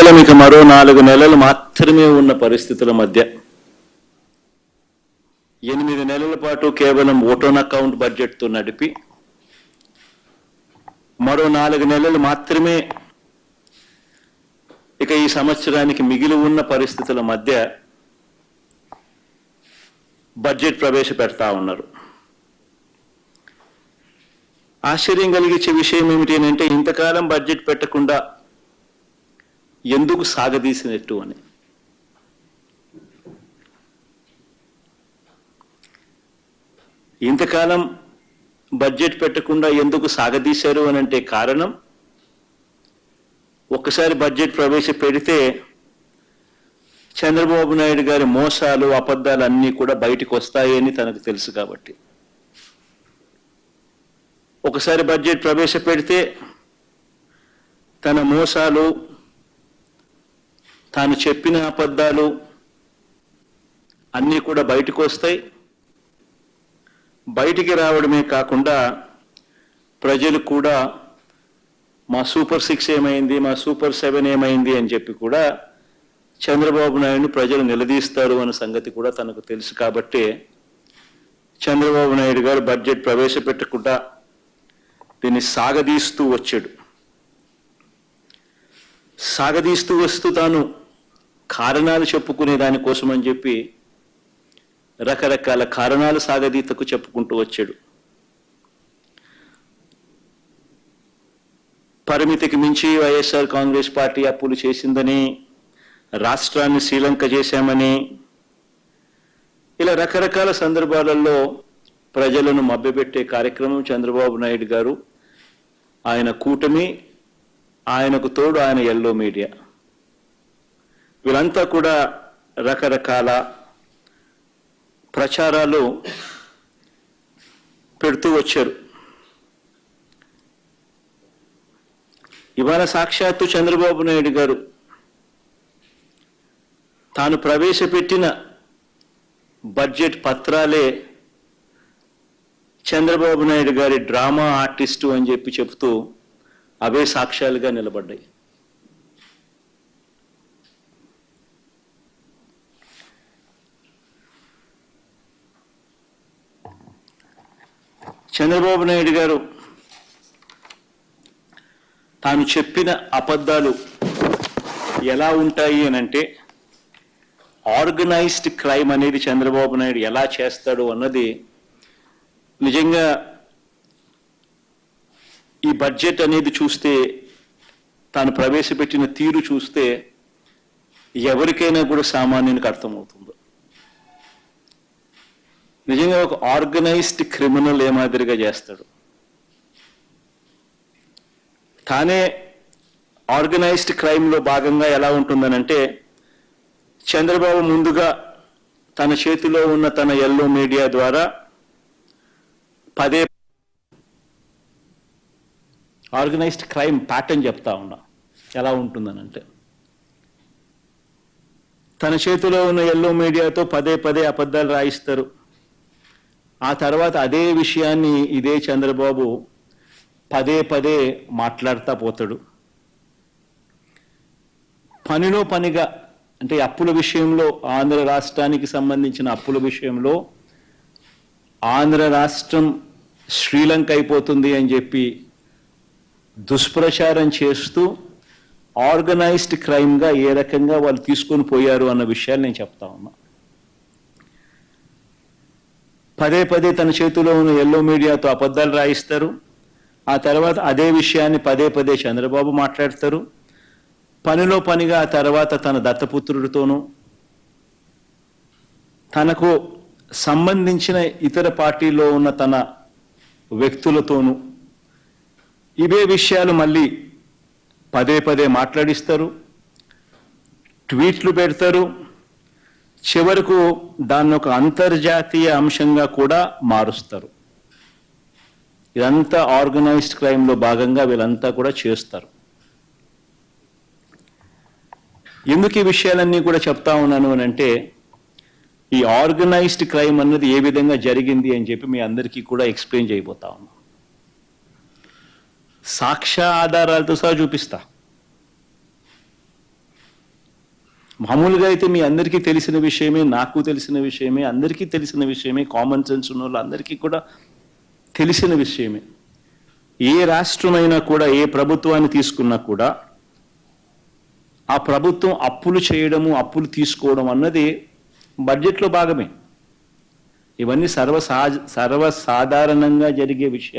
కేవలం ఇక మరో నాలుగు నెలలు మాత్రమే ఉన్న పరిస్థితుల మధ్య ఎనిమిది నెలల పాటు కేవలం ఓటోన్ అకౌంట్ బడ్జెట్తో నడిపి మరో నాలుగు నెలలు మాత్రమే ఇక ఈ సంవత్సరానికి మిగిలి ఉన్న పరిస్థితుల మధ్య బడ్జెట్ ప్రవేశపెడతా ఉన్నారు. ఆశ్చర్యం కలిగించే విషయం ఏమిటి అంటే ఇంతకాలం బడ్జెట్ పెట్టకుండా ఎందుకు సాగదీసినట్టు అని. ఇంతకాలం బడ్జెట్ పెట్టకుండా ఎందుకు సాగదీశారు అని అంటే కారణం ఒక్కసారి బడ్జెట్ ప్రవేశపెడితే చంద్రబాబు నాయుడు గారి మోసాలు అబద్ధాలు అన్నీ కూడా బయటకు వస్తాయని తనకు తెలుసు కాబట్టి. ఒకసారి బడ్జెట్ ప్రవేశపెడితే తన మోసాలు తాను చెప్పిన అబద్ధాలు అన్నీ కూడా బయటకు వస్తాయి బయటికి రావడమే కాకుండా ప్రజలు కూడా మా సూపర్ సిక్స్ ఏమైంది మా సూపర్ సెవెన్ ఏమైంది అని చెప్పి కూడా చంద్రబాబు నాయుడు ప్రజలు నిలదీస్తారు అనే సంగతి కూడా తనకు తెలుసు కాబట్టి చంద్రబాబు నాయుడు గారు బడ్జెట్ ప్రవేశపెట్టకుండా దీన్ని సాగదీస్తూ వచ్చాడు. సాగదీస్తూ వస్తూ తాను కారణాలు చెప్పుకునే దానికోసం అని చెప్పి రకరకాల కారణాలు సాగదీతకు చెప్పుకుంటూ వచ్చాడు. పరిమితికి మించి వైఎస్ఆర్ కాంగ్రెస్ పార్టీ అప్పులు చేసిందని రాష్ట్రాన్ని శ్రీలంక చేశామని ఇలా రకరకాల సందర్భాలలో ప్రజలను మభ్యపెట్టే కార్యక్రమం చంద్రబాబు నాయుడు గారు. ఆయన కూటమి ఆయనకు తోడు ఆయన ఎల్లో మీడియా. వీళ్ళంతా కూడా రకరకాల ప్రచారాలు పెడుతూ వచ్చారు. ఇవాళ సాక్షాత్తు చంద్రబాబు నాయుడు గారు తాను ప్రవేశపెట్టిన బడ్జెట్ పత్రాలే చంద్రబాబు నాయుడు గారి డ్రామా ఆర్టిస్టు అని చెప్పి చెబుతూ అవే సాక్ష్యాలుగా నిలబడ్డాయి. చంద్రబాబు నాయుడు గారు తాను చెప్పిన అబద్ధాలు ఎలా ఉంటాయి అని అంటే ఆర్గనైజ్డ్ క్రైమ్ అనేది చంద్రబాబు నాయుడు ఎలా చేస్తాడు అన్నది నిజంగా ఈ బడ్జెట్ అనేది చూస్తే తాను ప్రవేశపెట్టిన తీరు చూస్తే ఎవరికైనా కూడా సామాన్యునికి అర్థమవుతుంది. నిజంగా ఒక ఆర్గనైజ్డ్ క్రిమినల్ ఏ మాదిరిగా చేస్తాడు. తానే ఆర్గనైజ్డ్ క్రైమ్లో భాగంగా ఎలా ఉంటుందనంటే చంద్రబాబు ముందుగా తన చేతిలో ఉన్న తన ఎల్లో మీడియా ద్వారా పదే ఆర్గనైజ్డ్ క్రైమ్ ప్యాటర్న్ చెప్తా ఉన్నా. ఎలా ఉంటుందనంటే తన చేతిలో ఉన్న ఎల్లో మీడియాతో పదే పదే అబద్ధాలు రాయిస్తారు. ఆ తర్వాత అదే విషయాన్ని ఇదే చంద్రబాబు పదే పదే మాట్లాడుతూ పోతాడు. పనిలో పనిగా అంటే అప్పుల విషయంలో ఆంధ్ర రాష్ట్రానికి సంబంధించిన అప్పుల విషయంలో ఆంధ్ర రాష్ట్రం శ్రీలంక అయిపోతుంది అని చెప్పి దుష్ప్రచారం చేస్తూ ఆర్గనైజ్డ్ క్రైమ్గా ఏ రకంగా వాళ్ళు తీసుకొని పోయారు అన్న విషయాలు నేను చెప్తా ఉన్నా. పదే పదే తన చేతిలో ఉన్న ఎల్లో మీడియాతో అబద్ధాలు రాయిస్తారు. ఆ తర్వాత అదే విషయాన్ని పదే పదే చంద్రబాబు మాట్లాడతారు. పనిలో పనిగా ఆ తర్వాత తన దత్తపుత్రుడితోనూ తనకు సంబంధించిన ఇతర పార్టీలో ఉన్న తన వ్యక్తులతోనూ ఇవే విషయాలు మళ్ళీ పదే పదే మాట్లాడిస్తారు. ట్వీట్లు పెడతారు. చివరకు దాన్ని ఒక అంతర్జాతీయ అంశంగా కూడా మారుస్తారు. ఇదంతా ఆర్గనైజ్డ్ క్రైమ్లో భాగంగా వీళ్ళంతా కూడా చేస్తారు. ఎందుకు ఈ విషయాలన్నీ కూడా చెప్తా ఉన్నాను అని అంటే ఈ ఆర్గనైజ్డ్ క్రైమ్ అన్నది ఏ విధంగా జరిగింది అని చెప్పి మీ అందరికీ కూడా ఎక్స్ప్లెయిన్ చేయబోతా ఉన్నా. సాక్ష్య ఆధారాలతో సహా చూపిస్తా. మామూలుగా అయితే మీ అందరికీ తెలిసిన విషయమే నాకు తెలిసిన విషయమే అందరికీ తెలిసిన విషయమే కామన్ సెన్స్ ఉన్న వాళ్ళందరికీ కూడా తెలిసిన విషయమే. ఏ రాష్ట్రమైనా కూడా ఏ ప్రభుత్వాన్ని తీసుకున్నా కూడా ఆ ప్రభుత్వం అప్పులు చేయడము అప్పులు తీసుకోవడం అన్నది బడ్జెట్లో భాగమే. ఇవన్నీ సర్వసహజ సర్వసాధారణంగా జరిగే విషయాలు.